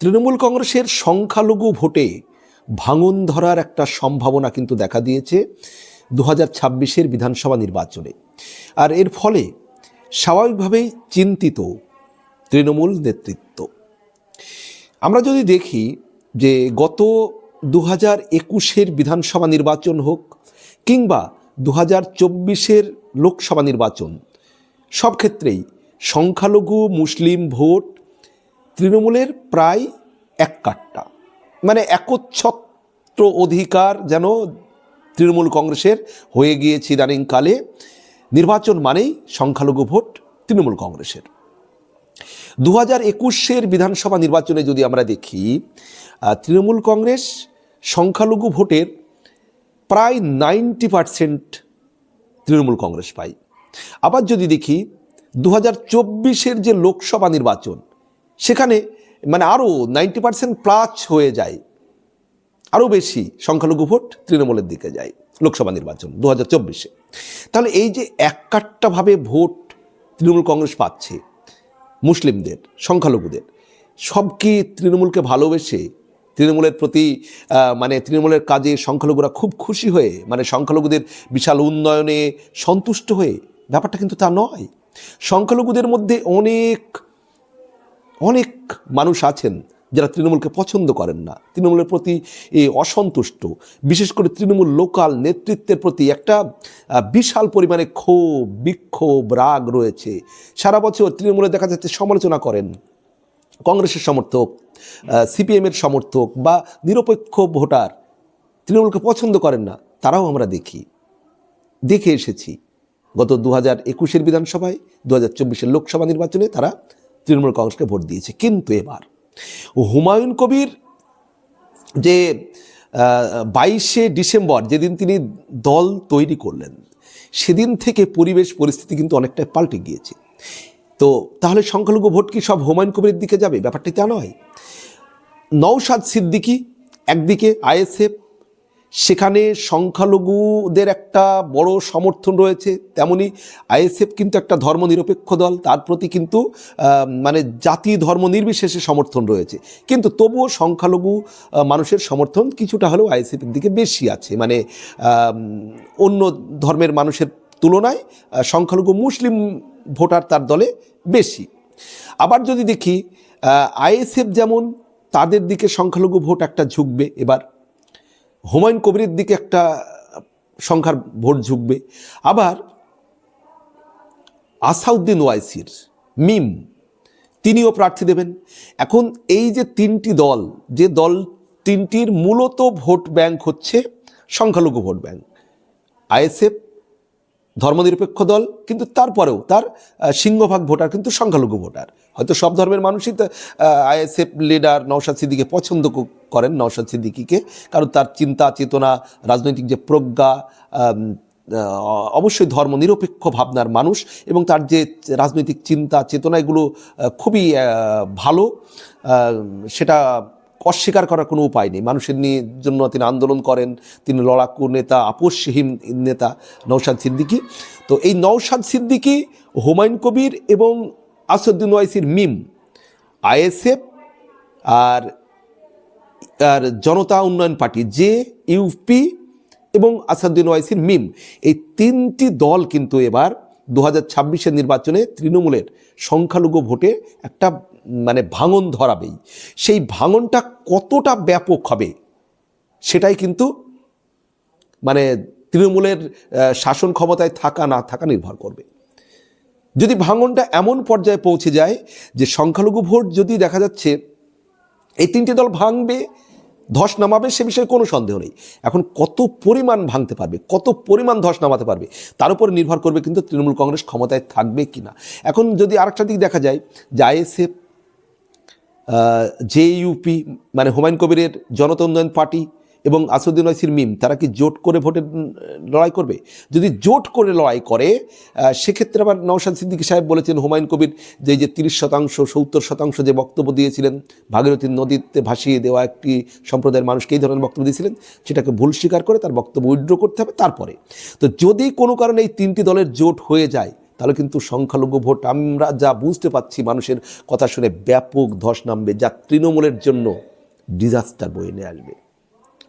তৃণমূল কংগ্রেসের সংখ্যালঘু ভোটে ভাঙন ধরার একটা সম্ভাবনা কিন্তু দেখা দিয়েছে দু হাজার ছাব্বিশের বিধানসভা নির্বাচনে। আর এর ফলে স্বাভাবিকভাবেই চিন্তিত তৃণমূল নেতৃত্ব। আমরা যদি দেখি যে গত দু হাজার একুশের বিধানসভা নির্বাচন হোক কিংবা দু হাজার চব্বিশের লোকসভা নির্বাচন, সব ক্ষেত্রেই সংখ্যালঘু মুসলিম ভোট তৃণমূলের প্রায় এক কাট্টা। মানে একচ্ছত্র অধিকার যেন তৃণমূল কংগ্রেসের হয়ে গিয়েছে ইদানিংকালে। নির্বাচন মানেই সংখ্যালঘু ভোট তৃণমূল কংগ্রেসের। দু হাজার একুশের বিধানসভা নির্বাচনে যদি আমরা দেখি তৃণমূল কংগ্রেস সংখ্যালঘু ভোটের প্রায় নাইনটি পারসেন্ট তৃণমূল কংগ্রেস পায়। আবার যদি দেখি দু হাজার চব্বিশের যে লোকসভা নির্বাচন সেখানে মানে আরও নাইনটি পার্সেন্ট প্লাস হয়ে যায়। আরও বেশি সংখ্যালঘু ভোট তৃণমূলের দিকে যায় লোকসভা নির্বাচন দু হাজার চব্বিশে। তাহলে এই যে এককাট্টাভাবে ভোট তৃণমূল কংগ্রেস পাচ্ছে, মুসলিমদের, সংখ্যালঘুদের, সব কি তৃণমূলকে ভালোবেসে তৃণমূলের প্রতি মানে তৃণমূলের কাজে সংখ্যালঘুরা খুব খুশি হয়ে মানে সংখ্যালঘুদের বিশাল উন্নয়নে সন্তুষ্ট হয়ে, ব্যাপারটা কিন্তু তা নয়। সংখ্যালঘুদের মধ্যে অনেক অনেক মানুষ আছেন যারা তৃণমূলকে পছন্দ করেন না। তৃণমূলের প্রতি অসন্তুষ্ট। বিশেষ করে তৃণমূল লোকাল নেতৃত্বের প্রতি একটা বিশাল পরিমাণে ক্ষোভ, বিক্ষোভ, রাগ রয়েছে। সারা বছর তৃণমূলে দেখা যাচ্ছে সমালোচনা করেন। কংগ্রেসের সমর্থক সিপিএমের সমর্থক বা নিরপেক্ষ ভোটার তৃণমূলকে পছন্দ করেন না, তারাও আমরা দেখি। দেখে এসেছি। গত দু হাজার একুশের বিধানসভায়, দু হাজার চব্বিশের লোকসভা নির্বাচনে তারা তৃণমূল কংগ্রেসকে ভোট দিয়েছে। কিন্তু এবার হুমায়ুন কবির যে বাইশে ডিসেম্বর যেদিন তিনি দল তৈরি করলেন, সেদিন থেকে পরিবেশ পরিস্থিতি কিন্তু অনেকটাই পাল্টে গিয়েছে। তো তাহলে সংখ্যালঘু ভোট কি সব হুমায়ুন কবিরের দিকে যাবে? ব্যাপারটি তা নয়। নৌসাদ সিদ্দিকি একদিকে, আইএসএফ সেখানে সংখ্যালঘুদের একটা বড় সমর্থন রয়েছে, তেমনি আইএসএফ কিন্তু একটা ধর্মনিরপেক্ষ দল, তার প্রতি কিন্তু মানে জাতি ধর্ম নির্বিশেষে সমর্থন রয়েছে। কিন্তু তবুও সংখ্যালঘু মানুষের সমর্থন কিছুটা হলেও আইএসএফের দিকে বেশি আছে। মানে অন্য ধর্মের মানুষের তুলনায় সংখ্যালঘু মুসলিম ভোটার তার দলে বেশি। আবার যদি দেখি আইএসএফ যেমন, তাদের দিকে সংখ্যালঘু ভোট একটা ঝুঁকবে। এবার হুমায়ুন কবিরের দিকে একটা সংখ্যার ভোট ঝুঁকবে। আবার আসাউদ্দিন ওয়াইসির মিম, তিনিও প্রার্থী দেবেন। এখন এই যে তিনটি দল, যে দল তিনটির মূলত ভোট ব্যাংক হচ্ছে সংখ্যালঘু ভোট ব্যাংক। আইএসএফ ধর্মনিরপেক্ষ দল, কিন্তু তারপরেও তার সিংহভাগ ভোটার কিন্তু সংখ্যালঘু ভোটার। হয়তো সব ধর্মের মানুষই তো আইএসএফ লিডার নওশাদ সিদ্দিকে পছন্দ করেন, নওশাদ সিদ্দিকিকে। কারণ তার চিন্তা, চেতনা, রাজনৈতিক যে প্রজ্ঞা অবশ্যই ধর্ম নিরপেক্ষ ভাবনার মানুষ এবং তার যে রাজনৈতিক চিন্তা, চেতনা, এগুলো খুবই ভালো। সেটা অস্বীকার করার কোনো উপায় নেই। মানুষের নিয়ে জন্য তিনি আন্দোলন করেন, তিনি লড়াকু নেতা, আপোষহীন নেতা নৌসাদ সিদ্দিকী। তো এই নৌসাদ সিদ্দিকী, হুমায়ুন কবির এবং আসাদুদ্দিন ওয়াইসির মিম, আইএসএফ আর আর জনতা উন্নয়ন পার্টি, জে ইউপি এবং আসাদুদ্দিন ওয়াইসির মিম। এই তিনটি দল কিন্তু এবার দু হাজার নির্বাচনে তৃণমূলের সংখ্যালঘু ভোটে একটা মানে ভাঙন ধরাবেই। সেই ভাঙনটা কতটা ব্যাপক হবে সেটাই কিন্তু মানে তৃণমূলের শাসন ক্ষমতায় থাকা না থাকা নির্ভর করবে। যদি ভাঙনটা এমন পর্যায়ে পৌঁছে যায় যে সংখ্যালঘু ভোট যদি দেখা যাচ্ছে এই তিনটে দল ভাঙবে, ধস নামাবে, সে বিষয়ে কোনো সন্দেহ নেই। এখন কত পরিমাণ ভাঙতে পারবে, কত পরিমাণ ধস নামাতে পারবে, তার উপর নির্ভর করবে কিন্তু তৃণমূল কংগ্রেস ক্ষমতায় থাকবে কি না এখন যদি আরেকটা দিক দেখা যায়, যে আইএসএফ জে ইউপি মানে হুমায়ুন কবিরের জনতা উন্নয়ন পার্টি এবং আসাদুদ্দিন ওয়াইসির মিম তারা কি জোট করে উম, লড়াই করবে? যদি জোট করে লড়াই করে সেক্ষেত্রে আবার নওশাদ সিদ্দিকী সাহেব বলেছেন হুমায়ুন কবির যে যে তিরিশ শতাংশ সত্তর শতাংশ যে বক্তব্য দিয়েছিলেন ভাগীরথী নদীতে ভাসিয়ে দেওয়া একটি সম্প্রদায়ের মানুষকে এই ধরনের বক্তব্য দিয়েছিলেন সেটাকে ভুল স্বীকার করে তার বক্তব্য উইড্র করতে হবে তারপরে। তো যদি কোনো কারণে এই তিনটি দলের জোট হয়ে যায় তাহলে কিন্তু সংখ্যালঘু ভোট আমরা যা বুঝতে পাচ্ছি মানুষের কথা শুনে ব্যাপক ধস নামবে যা তৃণমূলের জন্য ডিজাস্টার বয়ে নিয়ে আসবে।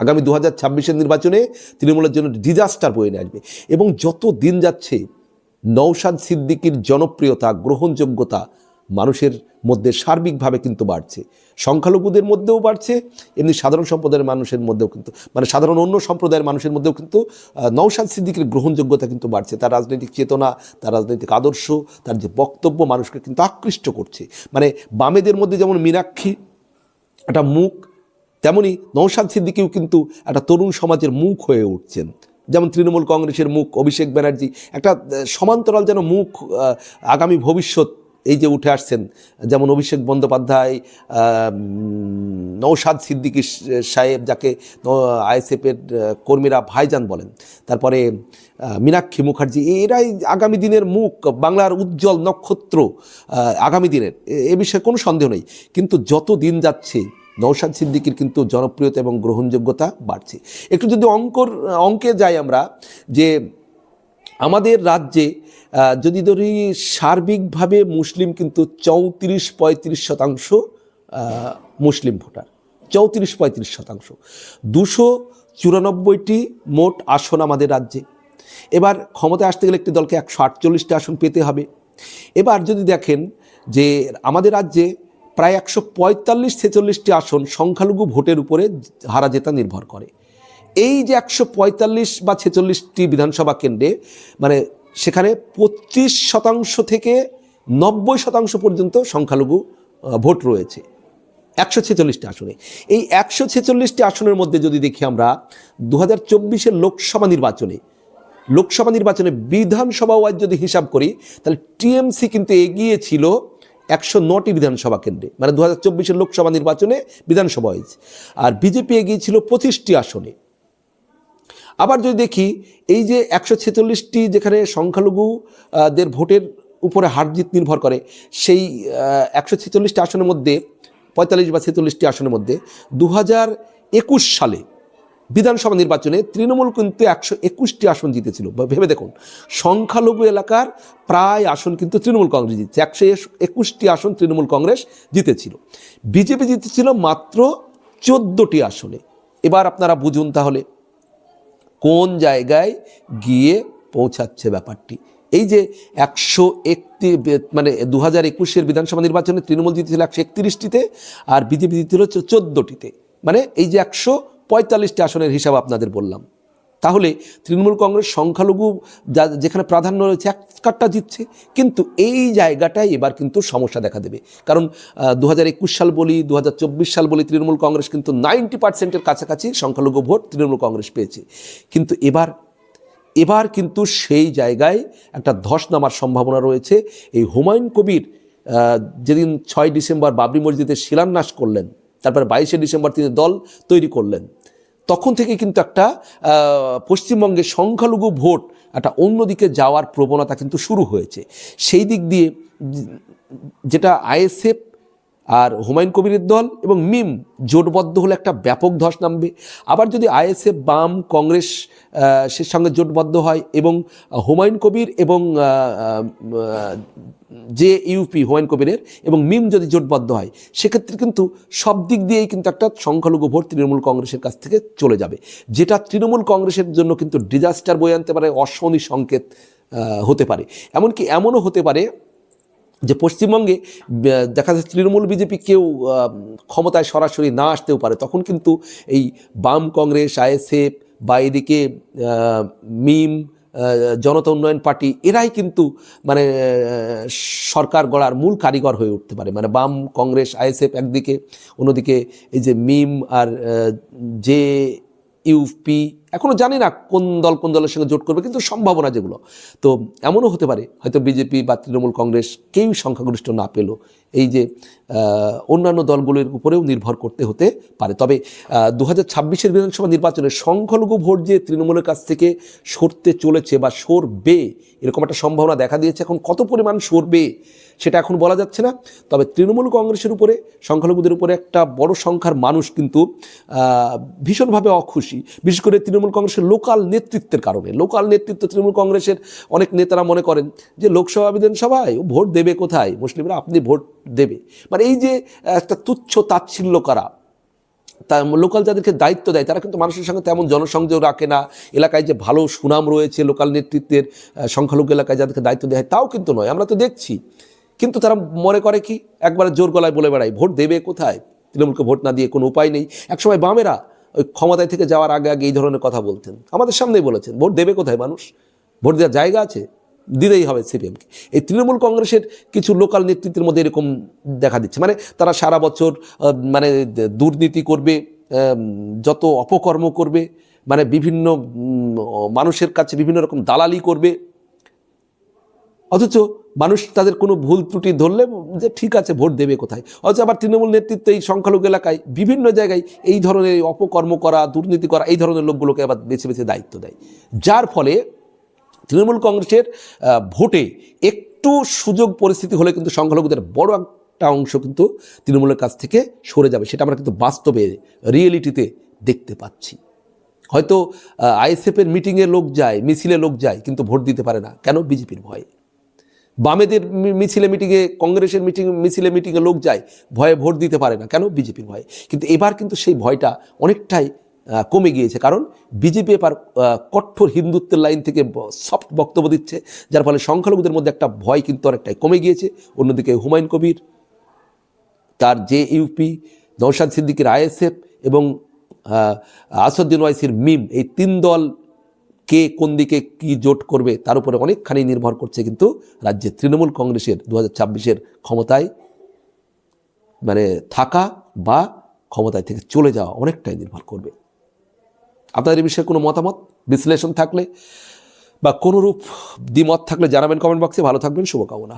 আগামী দু হাজার ছাব্বিশের নির্বাচনে তৃণমূলের জন্য ডিজাস্টার বয়ে নিয়ে আসবে। এবং যত দিন যাচ্ছে নৌসাদ সিদ্দিকির জনপ্রিয়তা, গ্রহণযোগ্যতা মানুষের মধ্যে সার্বিকভাবে কিন্তু বাড়ছে। সংখ্যালঘুদের মধ্যেও বাড়ছে, এমনি সাধারণ সম্প্রদায়ের মানুষের মধ্যেও কিন্তু মানে সাধারণ অন্য সম্প্রদায়ের মানুষের মধ্যেও কিন্তু নওশাদ সিদ্দিকের গ্রহণযোগ্যতা কিন্তু বাড়ছে। তার রাজনৈতিক চেতনা, তার রাজনৈতিক আদর্শ, তার যে বক্তব্য মানুষকে কিন্তু আকৃষ্ট করছে। মানে বামেদের মধ্যে যেমন মীনাক্ষী, একটা মুখ তেমনি নৌসাদ সিদ্দিকিও কিন্তু একটা তরুণ সমাজের মুখ হয়ে উঠছেন। যেমন তৃণমূল কংগ্রেসের মুখ, অভিষেক ব্যানার্জি, একটা সমান্তরাল যেন মুখ আগামী ভবিষ্যৎ এই যে উঠে আসছেন, যেমন অভিষেক বন্দ্যোপাধ্যায় নৌসাদ সিদ্দিকী সাহেব যাকে আইএসএফের কর্মীরা ভাইজান বলেন। তারপরে মীনাক্ষী মুখার্জি, এরাই আগামী দিনের মুখ, বাংলার উজ্জ্বল নক্ষত্র আগামী দিনের। এ বিষয়ে কোনো সন্দেহ নেই। কিন্তু যত দিন যাচ্ছে নৌসাদ সিদ্দিকির কিন্তু জনপ্রিয়তা এবং গ্রহণযোগ্যতা বাড়ছে। একটু যদি অঙ্কর, অঙ্কে যাই আমরা, যে আমাদের রাজ্যে যদি ধরি সার্বিকভাবে মুসলিম কিন্তু চৌত্রিশ পঁয়ত্রিশ শতাংশ মুসলিম ভোটার। চৌত্রিশ পঁয়ত্রিশ শতাংশ। দুশো চুরানব্বইটি মোট আসন আমাদের রাজ্যে। এবার ক্ষমতায় আসতে গেলে একটি দলকে একশো আটচল্লিশটি আসন পেতে হবে। এবার যদি দেখেন যে আমাদের রাজ্যে প্রায় একশো পঁয়তাল্লিশ ছেচল্লিশটি আসন সংখ্যালঘু ভোটের উপরে হারা জেতা নির্ভর করে। এই যে একশো পঁয়তাল্লিশ বা ছেচল্লিশটি বিধানসভা কেন্দ্রে মানে সেখানে পঁচিশ শতাংশ থেকে নব্বই শতাংশ পর্যন্ত সংখ্যালঘু ভোট রয়েছে একশো ছেচল্লিশটি আসনে। এই একশো ছেচল্লিশটি আসনের মধ্যে যদি দেখি আমরা দু হাজার চব্বিশের লোকসভা নির্বাচনে লোকসভা নির্বাচনে বিধানসভা ওয়াইজ যদি হিসাব করি, তাহলে টিএমসি কিন্তু এগিয়ে ছিল একশো নটি বিধানসভা কেন্দ্রে মানে দু হাজার চব্বিশের লোকসভা নির্বাচনে বিধানসভা হয়েছে। আর বিজেপি এগিয়ে ছিল পঁচিশটি আসনে। আবার যদি দেখি এই যে একশো ছেচল্লিশটি যেখানে সংখ্যালঘু আহ, দের ভোটের উপরে হার জিত নির্ভর করে সেই একশো ছেচল্লিশটি আসনের মধ্যে পঁয়তাল্লিশ বা ছেচল্লিশটি আসনের মধ্যে দু একুশ সালে বিধানসভা নির্বাচনে তৃণমূল কিন্তু একশো একুশটি আসন জিতেছিল। ভেবে দেখুন, সংখ্যালঘু এলাকার প্রায় আসন কিন্তু তৃণমূল কংগ্রেস জিতছে। একশো একুশটি আসন তৃণমূল কংগ্রেস জিতেছিল। বিজেপি জিতেছিল মাত্র চোদ্দোটি আসনে। এবার আপনারা বুঝুন তাহলে, কোন জায়গায় গিয়ে পৌঁছাচ্ছে ব্যাপারটি? এই যে একশো একটি মানে দু হাজার একুশের বিধানসভা নির্বাচনে তৃণমূল জিতেছিল একশো একত্রিশটিতে আর বিজেপি জিতেছিল চোদ্দোটিতে। মানে এই যে একশো পঁয়তাল্লিশটি আসনের হিসাব আপনাদের বললাম। তাহলে তৃণমূল কংগ্রেস সংখ্যালঘু যেখানে প্রাধান্য রয়েছে এক কাটটা জিতছে, কিন্তু এই জায়গাটাই এবার কিন্তু সমস্যা দেখা দেবে। কারণ দু হাজার একুশ সাল বলি দু হাজার চব্বিশ সাল বলি তৃণমূল কংগ্রেস কিন্তু নাইনটি পার্সেন্টের কাছাকাছি সংখ্যালঘু ভোট তৃণমূল কংগ্রেস পেয়েছে। কিন্তু এবার এবার কিন্তু সেই জায়গায় একটা ধস নামার সম্ভাবনা রয়েছে। এই হুমায়ুন কবির যেদিন ছয় ডিসেম্বর বাবরি মসজিদে শিলান্যাস করলেন তারপরে বাইশে ডিসেম্বর তিনি দল তৈরি করলেন। তখন থেকে কিন্তু একটা পশ্চিমবঙ্গে সংখ্যালঘু ভোট একটা অন্যদিকে যাওয়ার প্রবণতা কিন্তু শুরু হয়েছে। সেই দিক দিয়ে, যেটা আইএসএফ আর হুমায়ুন কবিরের দল এবং মিম জোটবদ্ধ হলে একটা ব্যাপক ধস নামবে। আবার যদি আইএসএফ, বাম, কংগ্রেস সে সঙ্গে জোটবদ্ধ হয় এবং হুমায়ুন কবির এবং যে ইউপি হুমায়ুন কবিরের এবং মিম যদি জোটবদ্ধ হয়, সেক্ষেত্রে কিন্তু সব দিক দিয়েই কিন্তু একটা সংখ্যালঘু ভোট তৃণমূল কংগ্রেসের কাছ থেকে চলে যাবে। যেটা তৃণমূল কংগ্রেসের জন্য কিন্তু ডিজাস্টার বয়ে আনতে পারে, অশনি সংকেত হতে পারে। এমনকি এমনও হতে পারে যে পশ্চিমবঙ্গে দেখা যাচ্ছে তৃণমূল বিজেপি কেউ ক্ষমতায় সরাসরি না আসতেও পারে, তখন কিন্তু এই বাম কংগ্রেস আইএসএফ বা এদিকে মিম জনতা উন্নয়ন পার্টি, এরাই কিন্তু মানে সরকার গড়ার মূল কারিগর হয়ে উঠতে পারে। মানে বাম কংগ্রেস আইএসএফ একদিকে, অন্যদিকে এই যে মিম আর যে ইউপি এখনও জানি না কোন দল কোন দলের সঙ্গে জোট করবে, কিন্তু সম্ভাবনা যেগুলো। তো এমনও হতে পারে, হয়তো বিজেপি বা তৃণমূল কংগ্রেস কেউই সংখ্যাগরিষ্ঠ না পেল। এই যে অন্যান্য দলগুলোর উপরেও নির্ভর করতে হতে পারে। তবে দু হাজার ছাব্বিশের বিধানসভা নির্বাচনে সংখ্যালঘু ভোট যে তৃণমূলের কাছ থেকে সরতে চলেছে বা সরবে, এরকম একটা সম্ভাবনা দেখা দিয়েছে। এখন কত পরিমাণ সরবে সেটা এখন বলা যাচ্ছে না। তবে তৃণমূল কংগ্রেসের উপরে, সংখ্যালঘুদের উপরে একটা বড় সংখ্যার মানুষ কিন্তু ভীষণভাবে অখুশি। বিশেষ করে তৃণমূল তৃণমূল কংগ্রেসের লোকাল নেতৃত্বের কারণে, লোকাল নেতৃত্ব তৃণমূল কংগ্রেসের অনেক নেতারা মনে করেন যে লোকসভা বিধানসভায় ভোট দেবে কোথায়? মুসলিমরা আপনি ভোট দেবে। মানে এই যে একটা তুচ্ছ তাচ্ছিল্য করা, তা লোকাল যাদেরকে দায়িত্ব দেয়, তারা কিন্তু মানুষের সঙ্গে তেমন জনসংযোগ রাখে না। এলাকায় যে ভালো সুনাম রয়েছে লোকাল নেতৃত্বের সংখ্যালঘু এলাকায় যাদেরকে দায়িত্ব দেয়, তাও কিন্তু নয়। আমরা তো দেখছি। কিন্তু তারা মনে করে কি? একবারে জোর গলায় বলে বেড়ায়, ভোট দেবে কোথায়? তৃণমূলকে ভোট না দিয়ে কোনো উপায় নেই। একসময় বামেরা ওই ক্ষমতায় থেকে যাওয়ার আগে আগে এই ধরনের কথা বলতেন। আমাদের সামনেই বলেছেন, ভোট দেবে কোথায় মানুষ? ভোট দেওয়ার জায়গা আছে দিতেই হবে সিপিএমকে এই তৃণমূল কংগ্রেসের কিছু লোকাল নেতৃত্বের মধ্যে এরকম দেখা দিচ্ছে। মানে তারা সারা বছর মানে দুর্নীতি করবে যত অপকর্ম করবে মানে বিভিন্ন মানুষের কাছে বিভিন্ন রকম দালালি করবে অথচ মানুষ তাদের কোনো ভুল ত্রুটি ধরলে যে ঠিক আছে, ভোট দেবে কোথায়? অথচ আবার তৃণমূল নেতৃত্ব এই সংখ্যালঘু এলাকায় বিভিন্ন জায়গায় এই ধরনের অপকর্ম করা, দুর্নীতি করা, এই ধরনের লোকগুলোকে আবার বেছে বেছে দায়িত্ব দেয়। যার ফলে তৃণমূল কংগ্রেসের ভোটে একটু সুযোগ পরিস্থিতি হলে কিন্তু সংখ্যালঘুদের বড় একটা অংশ কিন্তু তৃণমূলের কাছ থেকে সরে যাবে। সেটা আমরা কিন্তু বাস্তবে, রিয়েলিটিতে দেখতে পাচ্ছি। হয়তো আইএসএফের মিটিংয়ে লোক যায়, মিছিলে লোক যায়, কিন্তু ভোট দিতে পারে না। কেন? বিজেপির ভয়ে। বামেদের মিছিলে মিটিংয়ে, কংগ্রেসের মিটিং, মিছিলে মিটিংয়ে লোক যায়, ভয়ে ভোট দিতে পারে না। কেন? বিজেপির ভয়ে। কিন্তু এবার কিন্তু সেই ভয়টা অনেকটাই কমে গিয়েছে। কারণ বিজেপি এবার কঠোর হিন্দুত্বের লাইন থেকে সফট বক্তব্য দিচ্ছে, যার ফলে সংখ্যালঘুদের মধ্যে একটা ভয় কিন্তু অনেকটাই কমে গিয়েছে। অন্যদিকে হুমায়ুন কবির, তার যে ইউপি নৌশাদ সিদ্দিকির আইএসএফ এবং আসদ্দিন ওয়াইসির মিম, এই তিন দল কে কোন দিকে কি জোট করবে তার উপরে অনেকখানি নির্ভর করছে কিন্তু রাজ্যে তৃণমূল কংগ্রেসের দু হাজার ক্ষমতায় মানে থাকা বা ক্ষমতায় থেকে চলে যাওয়া অনেকটাই নির্ভর করবে। আপনাদের এই বিষয়ে কোনো মতামত, বিশ্লেষণ থাকলে বা কোনোরূপ দ্বিমত থাকলে জানাবেন কমেন্ট বক্সে। ভালো থাকবেন, শুভকামনা।